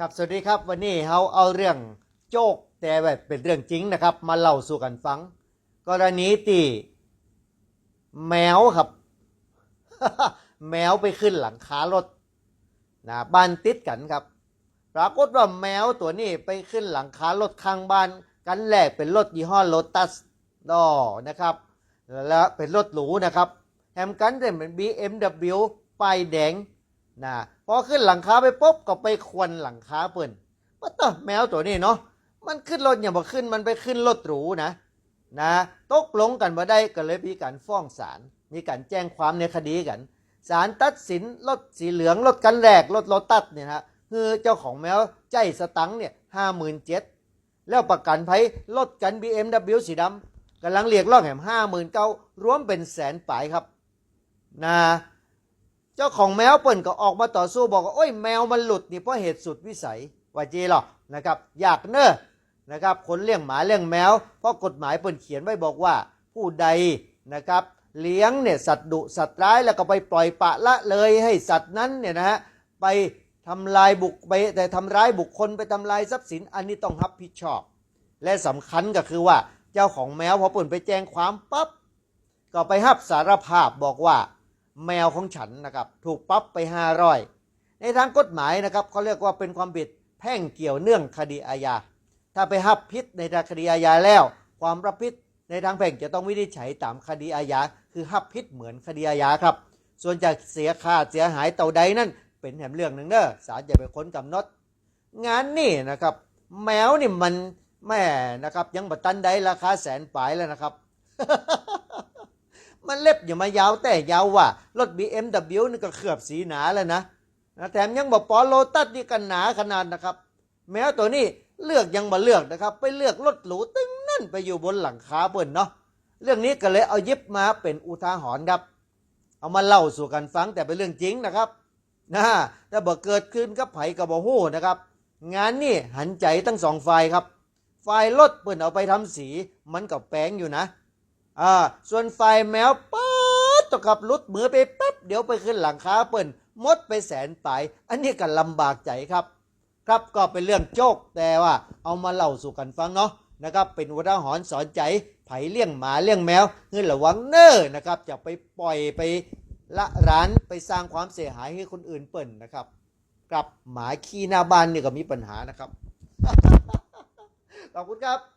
ครับสวัสดีครับวันนี้เราเอาเรื่องโจกแต่แบบเป็นเรื่องจริงนะครับ มาเล่าสู่กันฟัง กรณีที่แมวครับ แมวไปขึ้นหลังคารถนะบ้านติดกันครับ ปรากฏว่าแมวตัวนี้ไปขึ้นหลังคารถข้างบ้าน กันแรกเป็นรถยี่ห้อโ o ตัสดอนะครับแล้วเป็นรถหรูนะครับแฮมกันเป็น BMW ป้ายแดง นะพอขึ้นหลังคาไปปุ๊บก็ไปควนหลังคาเปิ่นว่าต่อแมวตัวนี้เนาะมันขึ้นรถอย่าบอกขึ้นมันไปขึ้นรถหรูนะนะตกลงกันมาได้ก็เลยมีการฟ้องศาลมีการแจ้งความในคดีกันศาลตัดสินรถสีเหลืองรถกันแรกรถโลตัสเนี่ยนะคือเจ้าของแมวใจสตังค์เนี่ยห้าหมื่นเจ็ดแล้วประกันภัยรถกัน BMW สีดำกำลังเรียกร้องแหมห้าหมื่นเก้ารวมเป็นแสนปลายครับนะ เจ้าของแมวเปิ่นก็ออกมาต่อสู้บอกว่าโอ้ยแมวมันหลุดนี่เพราะเหตุสุดวิสัยว่าจีหรอกนะครับอยากเนอะนะครับคนเลี้ยงหมาเลี้ยงแมวเพราะกฎหมายเปิ่นเขียนไว้บอกว่าผู้ใดนะครับเลี้ยงเนี่ยสัตว์ดุสัตว์ร้ายแล้วก็ไปปล่อยปละละเลยให้สัตว์นั้นเนี่ยนะฮะไปทำลายบุกไปแต่ทำร้ายบุคคลไปทำลายทรัพย์สินอันนี้ต้องรับผิดชอบ และสำคัญก็คือว่าเจ้าของแมวพอปุ่นไปแจ้งความปั๊บก็ไปหับสารภาพบอกว่า แมวของฉันนะครับ ถูกปรับไปห้าร้อยในทางกฎหมายนะครับเขาเรียกว่าเป็นความผิดแพ่งเกี่ยวเนื่องคดีอาญา ถ้าไปหับพิษในทางคดีอาญาแล้ว ความรับผิดในทางแพ่งจะต้องวินิจฉัยตามคดีอาญา คือหับพิษเหมือนคดีอาญาครับ ส่วนจะเสียค่าเสียหายเต่าใดนั่นเป็นแหมเรื่องหนึ่งเนอะศาลจะไปค้นกำหนด งานนี่นะครับแมวนี่มันแม่นะครับยังบัตันได้ราคาแสนปลายแล้วนะครับ มันเล็บอย่ามายาวแต่ยาวว่ารถ BMW นี่ก็เขือบสีหนาแล้วนะนะแถมยังบอกปอโลตัสนี่กันหนาขนาดนะครับ แมวตัวนี้เลือกยังมาเลือกนะครับ ไปเลือกรถหรูตึ้งนั่นไปอยู่บนหลังคาเปิ่นเนาะเรื่องนี้ก็เลยเอายิบมาเป็นอุทาหรณ์ครับ เอามาเล่าสู่กันฟังแต่เป็นเรื่องจริงนะครับนะถ้าบอกเกิดขึ้นกับไผ่กับบ่ฮู้นะครับ งานนี่หันใจทั้งสองฝ่ายครับ ฝ่ายรถเปิ่นเอาไปทำสีมันก็แปลงอยู่นะ อ่าส่วนฝ่ายแมวป๊าดตกับลุดมือไปแป๊บเดี๋ยวไปขึ้นหลังคาเปิ่นมดไปแสนไปอันนี้ก็ลำบากใจครับ ครับก็เป็นเรื่องโจกแต่ว่าเอามาเล่าสู่กันฟังเนาะนะครับเป็นอุทาหรณ์สอนใจไผเลี้ยงหมาเลี้ยงแมวเงินระวังเน้อนะครับจะไปปล่อยไปละร้านไปสร้างความเสียหายให้คนอื่นเปิ่นนะครับกับหมาขี้หน้าบ้านนี่ก็มีปัญหานะครับขอบคุณครับ